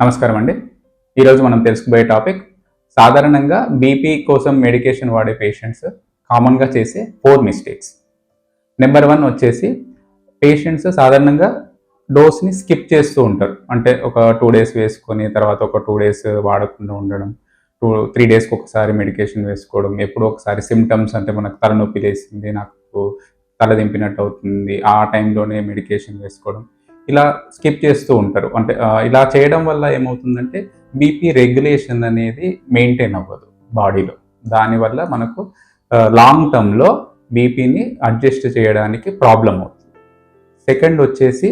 నమస్కారం అండి. ఈరోజు మనం తెలుసుకోబోయే టాపిక్ సాధారణంగా బీపీ కోసం మెడికేషన్ వాడే పేషెంట్స్ కామన్గా చేసే ఫోర్ మిస్టేక్స్. నెంబర్ వన్ వచ్చేసి పేషెంట్స్ సాధారణంగా డోస్ని స్కిప్ చేస్తూ ఉంటారు. అంటే ఒక టూ డేస్ వేసుకొని తర్వాత ఒక టూ డేస్ వాడకుండా ఉండడం టూ త్రీ డేస్కి ఒకసారి మెడికేషన్ వేసుకోవడం ఎప్పుడో ఒకసారి సిమ్టమ్స్ అంటే మనకు తలనొప్పి లేసింది నాకు తల దింపినట్టు అవుతుంది ఆ టైంలోనే మెడికేషన్ వేసుకోవడం ఇలా స్కిప్ చేస్తూ ఉంటారు. అంటే ఇలా చేయడం వల్ల ఏమవుతుందంటే బీపీ రెగ్యులేషన్ అనేది మెయింటైన్ అవ్వదు బాడీలో. దానివల్ల మనకు లాంగ్ టర్మ్లో బీపీని అడ్జస్ట్ చేయడానికి ప్రాబ్లం అవుతుంది. సెకండ్ వచ్చేసి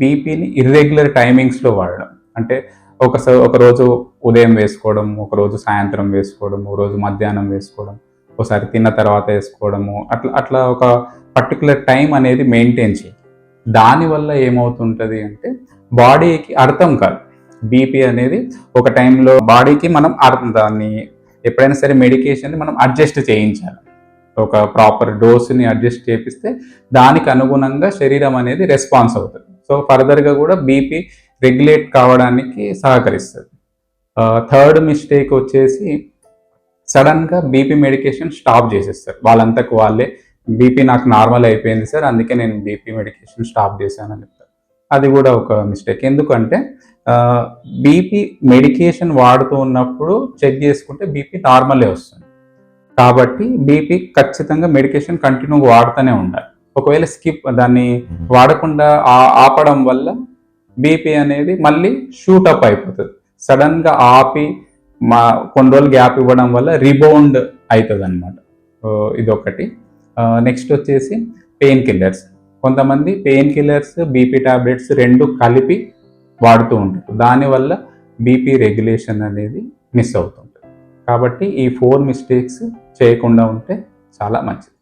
బీపీని ఇర్రెగ్యులర్ టైమింగ్స్లో వాడడం. అంటే ఒక ఒక రోజు ఉదయం వేసుకోవడం ఒకరోజు సాయంత్రం వేసుకోవడం ఒక రోజు మధ్యాహ్నం వేసుకోవడం ఒకసారి తిన్న తర్వాత వేసుకోవడము అట్లా అట్లా ఒక పర్టికులర్ టైం అనేది మెయింటైన్ చేయాలి. దానివల్ల ఏమవుతుంటుంది అంటే బాడీకి అర్థం కాదు. బీపీ అనేది ఒక టైంలో బాడీకి మనం అర్థం దాన్ని ఎప్పుడైనా సరే మెడికేషన్ మనం అడ్జస్ట్ చేయించాలి. ఒక ప్రాపర్ డోస్ని అడ్జస్ట్ చేపిస్తే దానికి అనుగుణంగా శరీరం అనేది రెస్పాన్స్ అవుతుంది. సో ఫర్దర్గా కూడా బీపీ రెగ్యులేట్ కావడానికి సహకరిస్తుంది. థర్డ్ మిస్టేక్ వచ్చేసి సడన్గా బీపీ మెడికేషన్ స్టాప్ చేసేస్తారు. వాళ్ళంతకు వాళ్ళే బీపీ నాకు నార్మల్ అయిపోయింది సార్. అందుకే నేను బీపీ మెడికేషన్ స్టాప్ చేశాను అని అది కూడా ఒక మిస్టేక్ ఎందుకంటే బీపీ మెడికేషన్ వాడుతూ ఉన్నప్పుడు చెక్ చేసుకుంటే బీపీ నార్మలే వస్తుంది. కాబట్టి బీపీ ఖచ్చితంగా మెడికేషన్ కంటిన్యూ వాడుతూనే ఉండాలి. ఒకవేళ స్కిప్ దాన్ని వాడకుండా ఆ- ఆపడం వల్ల బీపీ అనేది మళ్ళీ షూటప్ అయిపోతుంది. సడన్గా ఆపి మా కొన్ని రోజులు గ్యాప్ ఇవ్వడం వల్ల రిబౌండ్ అవుతుంది అనమాట ఇదొకటి. నెక్స్ట్ వచ్చేసి పెయిన్ కిల్లర్స్ కొంతమంది పెయిన్ కిల్లర్స్ బీపీ టాబ్లెట్స్ రెండు కలిపి వాడుతూ ఉంటారు. దానివల్ల బీపీ రెగ్యులేషన్ అనేది మిస్ అవుతుంటుంది. కాబట్టి ఈ ఫోర్ మిస్టేక్స్ చేయకుండా ఉంటే చాలా మంచిది.